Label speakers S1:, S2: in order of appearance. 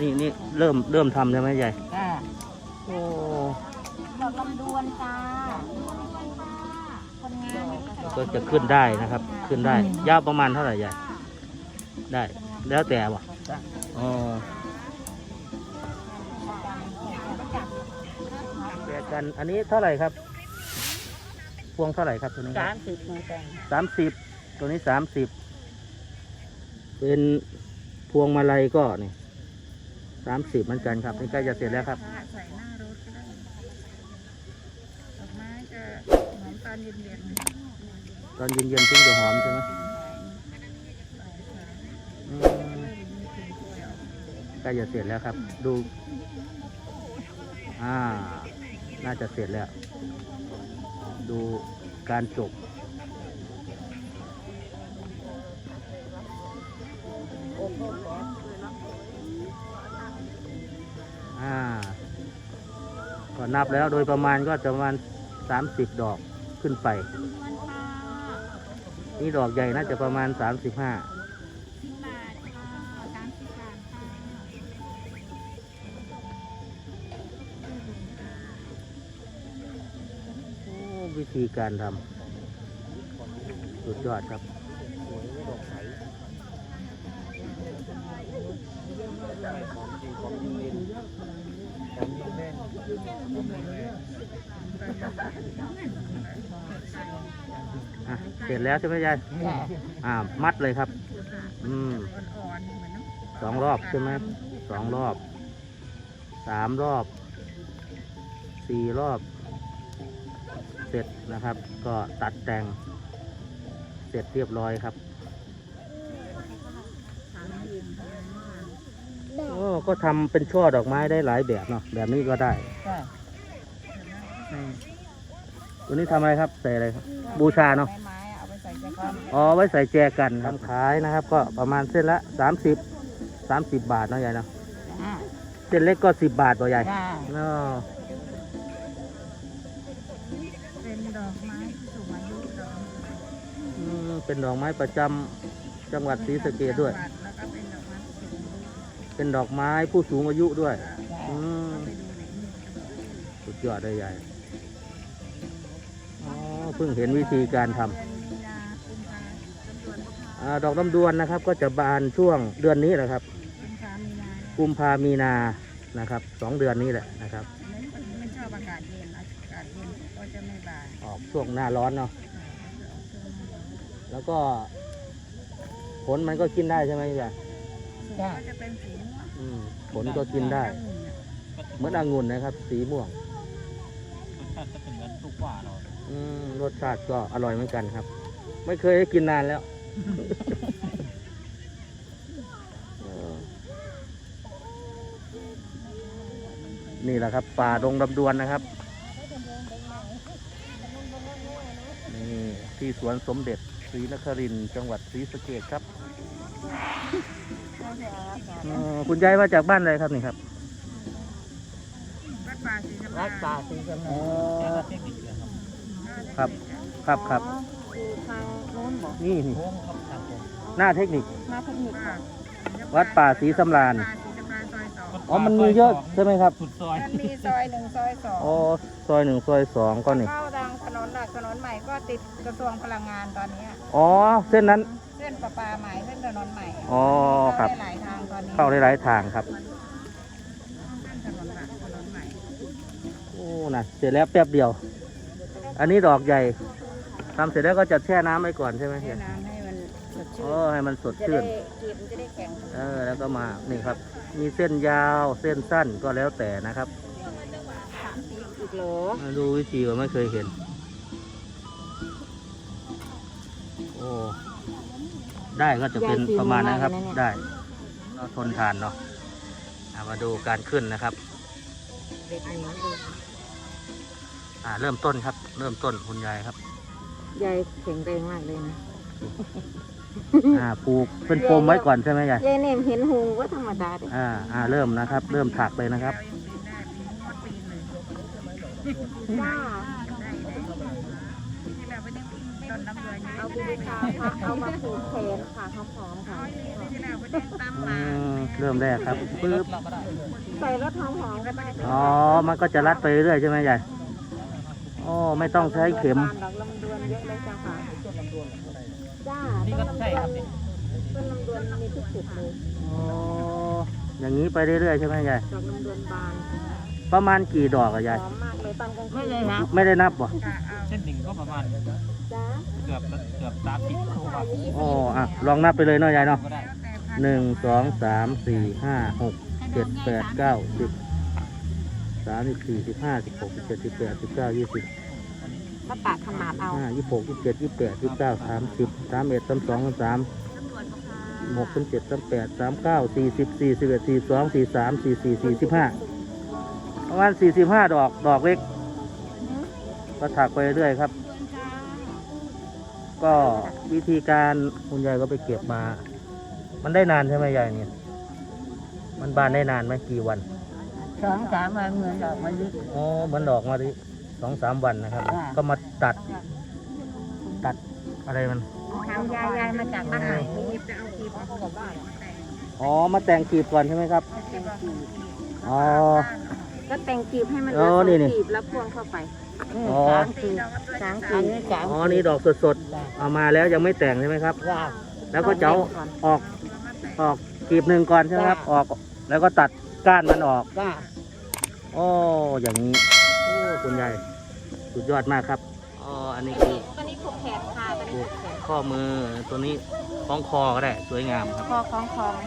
S1: นี่นี่เริ่มเริ่มทำใช่ไหมยาย
S2: จ้า
S1: โอ้
S2: ดอกลำดวนจ้าคนงาน
S1: ก็จะขึ้นได้นะครับ ขึ้นได้ยาวประมาณเท่าไหร่ยายได้ แล้วแต่บ่อ๋อแจกกันอันนี้เท่าไหร่ครับ พวงเท่าไหร่ครับตัวนี้
S2: สามสิบเหมือนกัน
S1: สามสิบตัวนี้สามสิบเป็นพวงมาลัยก็นี่ สามสิบเหมือนกันครับ นี่ใกล้จะเสร็จแล้วครับ
S2: ใส่หน้ารถก็ได้ดอกไม้จะหอมตอนเย็น
S1: ตอนเย็นๆถึงจะหอมใช่ไหมอืมใกล้จะเสร็จแล้วครับ ดูอ่าน่าจะเสร็จแล้ว ดูการจบ นับแล้วโดยประมาณก็จะประมาณสามสิบดอกขึ้นไป นี่ดอกใหญ่น่าจะประมาณสามสิบห้าโอ้วิธีการทำสุดยอดครับ เสร็จแล้วใช่ไหมยาย
S2: จ้า
S1: อ่า มัดเลยครับ อืม
S2: อ่อนๆเหมือนน้ำ
S1: สองรอบใช่ไหมสองรอบ สามรอบ สี่รอบ เสร็จนะครับ ก็ตัดแต่ง เสร็จเรียบร้อยครับโอ้ก็ทำเป็นช่อดอกไม้ได้หลายแบบเนาะแบบนี้ก็ได้
S2: จ้า
S1: อืมตัวนี้ทำอะไรครับใส่อะไรครับ บูชาเนาะ
S2: ไม้ ๆเอาไปใส่จะก้อน
S1: อ๋อไว้ใส่แจกันทำขายนะครับ ก็ประมาณเส้นละสามสิบสามสิบบาทเนาะยายเนาะ
S2: จ้า
S1: เส้นเล็กก็สิบบาทต่อใหญ่
S2: จ้า
S1: เนาะ
S2: เป็นดอกไม้สูงอายุดอก
S1: อืมเป็นดอกไม้ประจำจังหวัดศรีสะเกดด้วย
S2: แล้วก็เป็นดอกไม้สูงอายุ
S1: เป็นดอกไม้ผู้สูงอายุด้วย
S2: จ้า
S1: อืม
S2: ไปดูในนี้
S1: สุดยอดเลยใหญ่อ๋อเพิ่งเห็นวิธีการทำ
S2: เดือน
S1: อ่าดอกลำดวนนะครับ ก็จะบานช่วงเดือนนี้แหละครับ
S2: กุมภามีนาเนี่ย
S1: กุมภามีนานะครับสองเดือนนี้แหละนะครับ
S2: อันนั้นคนไม่ชอบอากาศเย็นอากาศเย็นก็จะไม่บาน
S1: ออกช่วงหน้าร้อนเนาะแล้วก็ ผลมันก็กินได้ใช่ไหมจ๊ะ
S2: ก็จะเป็นสีม่วง
S1: อืมผลก็กินได้ เหมือนองุ่นนะครับ สีม่วง
S3: รสชาติก็จะเหมือนลูกว่าเรา
S1: อืมรสชาติก็อร่อยเหมือนกันครับ ไม่เคยได้กินนานแล้วเออ นี่แหละครับ ป่าดงลำดวนนะครับ นี่ที่สวนสมเด็จศรีนครินทร์จังหวัดศรีสะเกษครับเออคุณยายมาจากบ้านอะไรครับนี่ครับ
S2: วัดป่าสีสำ
S4: รั
S2: รา
S4: ก
S2: ญ
S4: ษาสีสำ
S1: อ๋
S4: เนา
S1: อ
S3: เทคนิคเลยครับ
S1: ครับครับครับ
S2: คือทางโน้นบอก
S1: นี่นี่
S3: โค้งครับทางโค้ง
S1: หน้าเทคนิค
S2: มาเทคนิคค่ะ
S1: วัดป่าศรีสำราญ
S2: ป่าสีสำราญซอยสอง
S1: อ๋อมันมีเยอะใช่ไหมครับ
S3: สุดซอย
S2: มันมีซอยหนึ่งซอยสอง
S1: อ๋อซอยหนึ่งซอยสองก็นี่
S2: เข้าทางถนนหลักถนนใหม่ก็ติดกระทรวงพลังงานตอนเนี้ย
S1: อ๋อเส้นนั้น
S2: เส้นประปาใหม่เส้นถนนใหม่
S1: อ๋อครับ
S2: เข้าได้หลายทางตอนนี้
S1: เข้าได้หลายทางครับ
S2: เส้นถนนหลักถนนใหม่
S1: โอ้นะเสร็จแล้วแป๊บเดียว อันนี้ดอกใหญ่ ทำเสร็จแล้วก็จะแช่น้ำไว้ก่อนใช่ไหม
S2: แช่น้ำให้มันสด
S1: โอ้
S2: ชื่น
S1: ให้มันสด
S2: จะ
S1: ชื่
S2: ได้
S1: น
S2: กีบมันจะได้แข็ง
S1: เออแล้วก็มานี่ครับ มีเส้นยาวเส้นสั้นก็แล้วแต่นะครับ
S2: อีกโหล
S1: มาดูวิธีว่าไม่เคยเห็น โอ้ได้ก็จะเป็นประมาณนั้นครับ ได้ก็ทนทานเนาะอะมาดูการขึ้นนะครับ
S2: เด็กเหนียวดู
S1: อ่าเริ่มต้นครับ เริ่มต้นคุณยายครับ
S2: ยายแข็งแรงมากเลยนะ
S1: อ่าปลูกเป็นโฟมไว้ก่อนใช่ไหมยาย
S2: ยายเนมเห็นหูก็ธรรมดาเด็
S1: อ่าอ่าเริ่มนะครับ เริ่มถักเลยนะครับ
S2: จ้าเอาไปบูชาพระเอามาผูกแขนค่ะหอมๆค่ะ
S1: อืมเริ่มแรกครับปึ๊บ
S3: เราก็ได้
S2: ใส่รถหอมหอมก็ได้
S1: อ๋อมันก็จะรัดไปเรื่อยๆใช่ไหมยาย โอ้ไม่ต้องใช้เข็ม
S2: ดอกลำดวนเยอะเลยจ้าค่ะจ้า
S3: นี่ก็ใช่ครับนี่
S2: ต้นลำดวนมีทุกจุดเลย
S1: อ๋ออย่างนี้ไปเรื่อยๆใช่ไหมยาย
S2: ดอกลำดวนบาน
S1: ประมาณกี่ดอกอะ
S2: ห
S1: ยาย
S2: อมมากเลยตอนกลางคืนไม่เลยนะ
S1: ไม่ได้นับบ่
S3: เส้นหนึ่งก็ประมาณ
S2: จ้า
S3: เกือบเกือบสามสิบตัว
S1: อ๋ออะลองนับไปเลยเนาะยายเนาะ
S3: ก็ได้
S1: หนึ่งสองสามสี่ห้าหกเจ็ดแปดเก้าสิบ สามสิบสี่สิบห้าสิบหกสิบเจ็ดสิบแปดสิบเก้ายี่สิบ
S2: ก็ปะขนาดเอา
S1: ห้ายี่หกยี่เจ็ดยี่แปดยี่เก้าสามสิบสามเอ็ดสามสองสามสามหกสามเจ็ดสามแปดสามเก้าสี่สิบสี่สิบเอ็ดสี่สองสี่สามสี่สี่สี่สิบห้าประมาณสี่สิบห้าดอกดอกเล็ก ก็ถักไปเรื่อยครับ ก็วิธีการคุณยายก็ไปเก็บมา มันได้นานใช่ไหมยายเนี่ย มันบานได้นานไหมกี่วัน
S2: สองสามวันเหมือนดอกมะลิ
S1: อ๋อมันดอกมาที่สองสามวันนะครับ
S2: ค่ะ
S1: ก็มาตัด ตัดอะไรมัน
S2: ทำยายยายมาจากบ้านไหนจะเอาคีบเอากับบ้าน
S1: อ๋อ มาแต่งกีบก่อนใช่ไหมครับอ๋อ
S2: ก็แต่งกีบให้มัน
S1: อ๋อนี่นี่
S2: กีบแล้วพ่วงเข้าไป
S1: อ๋อ
S2: สามกีบสามกีบนี่สาม
S1: อ๋อ นี่ดอกสดๆ เอามาแล้วยังไม่แต่งใช่ไหมครับ
S2: จ้า
S1: แล้วก็จะเอาออก ออกกีบหนึ่งก่อนใช่ไหมครับ ออก แล้วก็ตัด ก้านมันออก
S2: จ้า
S1: โอ้อย่างนี้โอ้คุณยายสุดยอดมากครับอ๋ออันนี้คือ
S2: ตัวนี้ผูกแขนค่ะตัวนี้
S1: ผู
S2: ผู
S1: ก
S2: กแขน
S1: ข้อมือตัวนี้คล้องคอก็ได้ สวยงามครับ
S2: คอคล้องคอไหม